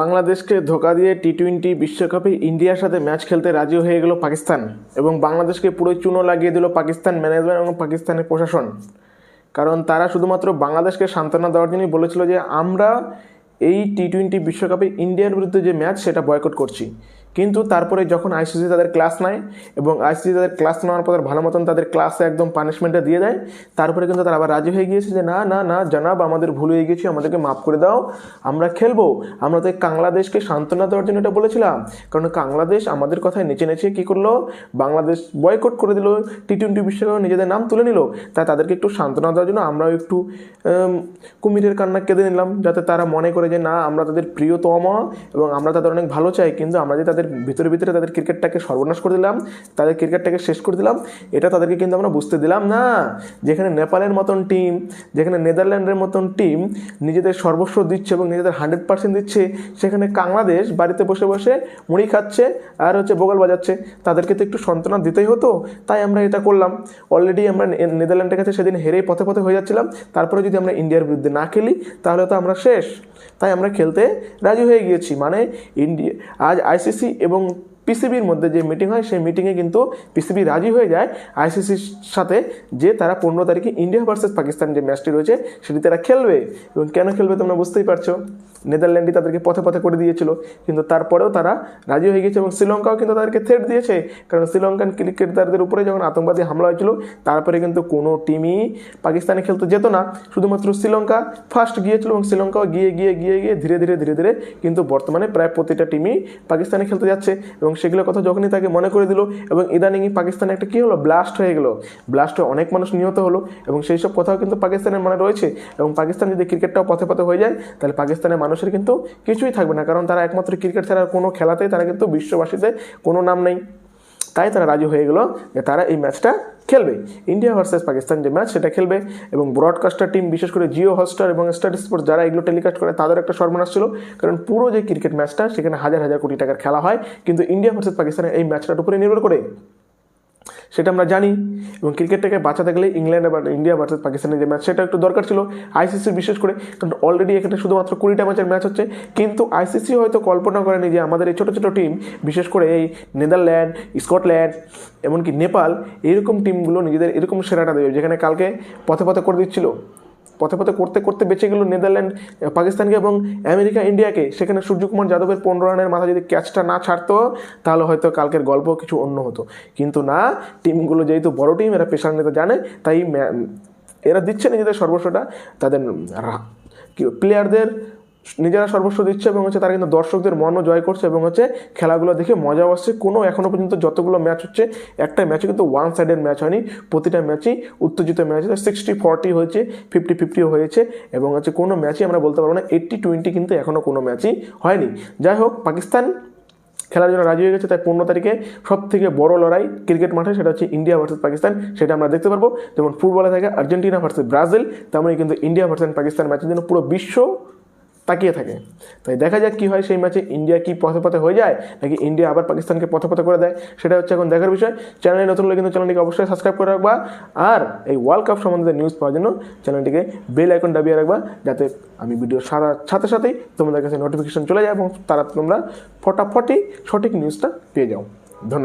বাংলাদেশকে ধোকা দিয়ে টি টোয়েন্টি বিশ্বকাপে ইন্ডিয়ার সাথে ম্যাচ খেলতে রাজি হয়ে গেল পাকিস্তান এবং বাংলাদেশকে পুরো চুনো লাগিয়ে দিল পাকিস্তান ম্যানেজমেন্ট এবং পাকিস্তানের প্রশাসন। কারণ তারা শুধুমাত্র বাংলাদেশকে সান্ত্বনা দেওয়ার জন্যই বলেছিল যে, আমরা এই টি টোয়েন্টি বিশ্বকাপে ইন্ডিয়ার বিরুদ্ধে যে ম্যাচ, সেটা বয়কট করছি। কিন্তু তারপরে যখন আইসিসি তাদের ক্লাস নেয় এবং আইসিসি তাদের ক্লাস নেওয়ার পর ভালো মতন তাদের ক্লাসে একদম পানিশমেন্টটা দিয়ে দেয়, তারপরে কিন্তু তারা আবার রাজি হয়ে গিয়েছে যে না না না, জানাব, আমাদের ভুল হয়ে গেছি আমাদেরকে মাফ করে দাও, আমরা খেলব। আমরা তো বাংলাদেশকে সান্ত্বনা দেওয়ার জন্য এটা বলেছিলাম। কারণ বাংলাদেশ আমাদের কথায় নেচে নেচে কী করল? বাংলাদেশ বয়কট করে দিল টি টোয়েন্টি বিশ্বকাপে নিজেদের নাম তুলে নিল। তাই তাদেরকে একটু সান্ত্বনা দেওয়ার জন্য আমরাও একটু কুমিরের কান্না কেঁদে নিলাম, যাতে তারা মনে করে যে না, আমরা তাদের প্রিয়তম এবং আমরা তাদের অনেক ভালো চাই, কিন্তু আমরা যে তাদের ভিতরে ভিতরে তাদের ক্রিকেটটাকে সর্বনাশ করে দিলাম, তাদের ক্রিকেটটাকে শেষ করে দিলাম। এটা তাদেরকে কিন্তু আমরা বুঝতে দিলাম না। যেখানে নেপালের মতন টিম যেখানে নেদারল্যান্ডের মতন টিম নিজেদের সর্বস্ব দিচ্ছে এবং নিজেদের হান্ড্রেড পার্সেন্ট দিচ্ছে, সেখানে বাংলাদেশ বাড়িতে বসে বসে মুড়ি খাচ্ছে আর হচ্ছে বোগাল বাজাচ্ছে। তাদেরকে তো একটু সন্ত্বনা দিতেই হতো, তাই আমরা এটা করলাম। অলরেডি আমরা নেদারল্যান্ডের কাছে সেদিন হেরেই পথে পথে হয়ে যাচ্ছিলাম। তারপরে যদি আমরা ইন্ডিয়ার বিরুদ্ধে না খেলি, তাহলে তো আমরা শেষ। তাই আমরা খেলতে রাজি হয়ে গিয়েছি। মানে ইন্ডিয়া আজ আইসিসি এবং পিসিবির মধ্যে যে মিটিং হয়, সেই মিটিংয়ে কিন্তু পিসিবি রাজি হয়ে যায়। আইসিসির সাথে যে তারা পনেরো তারিখে ইন্ডিয়া ভার্সেস পাকিস্তান যে ম্যাচটি রয়েছে, সেটি তারা খেলবে। এবং কেন খেলবে তোমরা বুঝতেই পারছ? নেদারল্যান্ডই তাদেরকে পথে পথে করে দিয়েছিল। কিন্তু তারপরেও তারা রাজি হয়ে গেছে এবং শ্রীলঙ্কাও কিন্তু তাদেরকে থ্রেট দিয়েছে। কারণ শ্রীলঙ্কান ক্রিকেটারদের উপরে যখন আতঙ্কবাদী হামলা হয়েছিল, তারপরে কিন্তু কোনো টিমই পাকিস্তানে খেলতে যেত না। শুধুমাত্র শ্রীলঙ্কা ফার্স্ট গিয়েছিল এবং শ্রীলঙ্কাও গিয়ে গিয়ে গিয়ে গিয়ে ধীরে ধীরে ধীরে ধীরে কিন্তু বর্তমানে প্রায় প্রতিটা টিমই পাকিস্তানে খেলতে যাচ্ছে। এবং সেগুলোর কথা যখনই তাকে মনে করে দিল এবং ইদানিং পাকিস্তানে একটা কী হলো? ব্লাস্ট হয়ে গেলো। ব্লাস্ট অনেক মানুষ নিহত হলো এবং সেই সব কথাও কিন্তু পাকিস্তানের মনে রয়েছে। এবং পাকিস্তান যদি ক্রিকেটটাও পথে পথে হয়ে যায়, তাহলে পাকিস্তানের মানুষের কিন্তু কিছুই থাকবে না। কারণ তারা একমাত্র ক্রিকেট ছাড়া কোনো খেলাতেই তারা কিন্তু বিশ্ববাসীতে কোনো নাম নেই। তাই তারা রাজি হয়ে গেল যে তারা এই ম্যাচটা খেলবে। ইন্ডিয়া ভার্সেস পাকিস্তান যে ম্যাচ সেটা খেলবে এবং ব্রডকাস্টার টিম বিশেষ করে জিও হটস্টার এবং স্টার স্পোর্টস যারা এগুলো টেলিকাস্ট করে, তাদের একটা সর্বনাশ ছিল। কারণ পুরো যে ক্রিকেট ম্যাচটা, সেখানে হাজার হাজার কোটি টাকার খেলা হয়। কিন্তু ইন্ডিয়া ভার্সেস পাকিস্তানের এই ম্যাচটার উপরে নির্ভর করে সেটা আমরা জানি। এবং ক্রিকেটটাকে বাঁচাতে গেলে ইংল্যান্ড বা ইন্ডিয়া ভার্সেস পাকিস্তানের যে ম্যাচ সেটা একটু দরকার ছিল আইসিসি বিশেষ করে, কারণ অলরেডি এখানে শুধুমাত্র কুড়িটা ম্যাচের ম্যাচ হচ্ছে। কিন্তু আইসিসি হয়তো কল্পনা করেনি যে আমাদের এই ছোটো ছোটো টিম বিশেষ করে এই নেদারল্যান্ড স্কটল্যান্ড এমনকি নেপাল এরকম টিমগুলো নিজেদের এরকম সেরাটা দেবে, যেখানে কালকে পথে পথে করে দিচ্ছিল। পথে পথে করতে করতে বেঁচে গেল নেদারল্যান্ড পাকিস্তানকে এবং আমেরিকা, ইন্ডিয়াকে। সেখানে সূর্যকুমার যাদবের পনেরো রানের মাথা যদি ক্যাচটা না ছাড়তো, তাহলে হয়তো কালকের গল্প কিছু অন্য হতো। কিন্তু না, টিমগুলো যেহেতু বড় টিম, এরা পেশার নিতে জানে, তাই এরা দিচ্ছে নিজেদের সর্বস্বটা। তাদের প্লেয়ারদের নিজেরা সর্বস্ব দিচ্ছে এবং হচ্ছে তারা কিন্তু দর্শকদের মনও জয় করছে এবং হচ্ছে খেলাগুলো দেখে মজাও আসছে। কোনো এখনও পর্যন্ত যতগুলো ম্যাচ হচ্ছে, একটা ম্যাচে কিন্তু ওয়ান সাইডের ম্যাচ হয়নি। প্রতিটা ম্যাচই উত্তেজিত ম্যাচ সিক্সটি ফর্টি হয়েছে ফিফটি ফিফটিও হয়েছে এবং হচ্ছে কোনো ম্যাচই আমরা বলতে পারব না এইট্টি টোয়েন্টি কিন্তু এখনও কোনো ম্যাচই হয়নি। যাই হোক, পাকিস্তান খেলার জন্য রাজি হয়ে গেছে, তাই পনেরো তারিখে সব থেকে বড় লড়াই ক্রিকেট মাঠে সেটা হচ্ছে ইন্ডিয়া ভার্সেস পাকিস্তান, সেটা আমরা দেখতে পারব। যেমন ফুটবলে থাকে আর্জেন্টিনা ভার্সেস ব্রাজিল, তেমনই কিন্তু ইন্ডিয়া ভার্সেস পাকিস্তান ম্যাচের জন্য পুরো বিশ্ব তাকিয়ে থাকে। তাই দেখা যাক কী হয় সেই ম্যাচে ইন্ডিয়া কি পথে পথে হয়ে যায়, নাকি ইন্ডিয়া আবার পাকিস্তানকে পথে পথে করে দেয়, সেটা হচ্ছে এখন দেখার বিষয়। চ্যানেলে নতুন হলে কিন্তু চ্যানেলটিকে অবশ্যই সাবস্ক্রাইব করে রাখবা। আর এই ওয়ার্ল্ড কাপ সম্বন্ধে নিউজ পাওয়ার জন্য চ্যানেলটিকে বেল আইকন দাবিয়ে রাখবা, যাতে আমি ভিডিও সারা সাথে সাথেই তোমাদের কাছে নোটিফিকেশন চলে যায় এবং তারা তোমরা ফটাফটি সঠিক নিউজটা পেয়ে যাও। ধন্যবাদ।